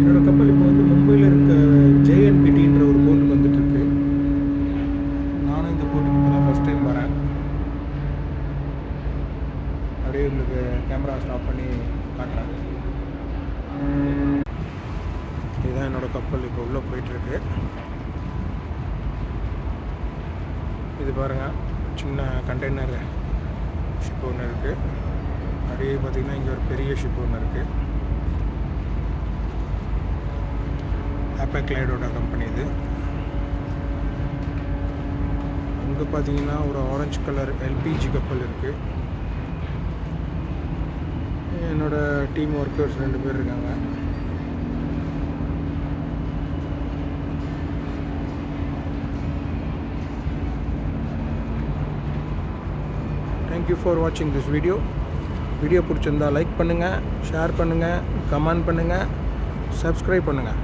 என்னோடய கப்பல் இப்போ வந்து மும்பையில் இருக்க ஜேஎன்பிடின்ற ஒரு போர்ட்டுக்கு வந்துட்டுருக்கு. நானும் இந்த போர்ட்டுக்கு இப்போ தான் ஃபஸ்ட் டைம் வரேன். அப்படியே உங்களுக்கு கேமரா ஸ்டாப் பண்ணி காட்டுறேன். இதுதான் என்னோடய கப்பல் இப்போ உள்ளே போயிட்டுருக்கு. இது பாருங்கள் சின்ன கண்டெய்னர் ஷிப் ஒன்று இருக்குது அப்படியே பார்த்திங்கன்னா இங்கே ஒரு பெரிய ஷிப் ஒன்று இருக்குது ஆப்பக்லைடோட கம்பெனி இது. அங்கே பார்த்தீங்கன்னா ஒரு ஆரஞ்சு கலர் எல்பிஜி கப்பல் இருக்குது என்னோடய டீம் ஒர்க்கர்ஸ் ரெண்டு பேர் இருக்காங்க. தேங்க்யூ ஃபார் வாட்சிங் திஸ் வீடியோ வீடியோ பிடிச்சிருந்தா லைக் பண்ணுங்கள் ஷேர் பண்ணுங்கள் கமெண்ட் பண்ணுங்கள் சப்ஸ்கிரைப் பண்ணுங்கள்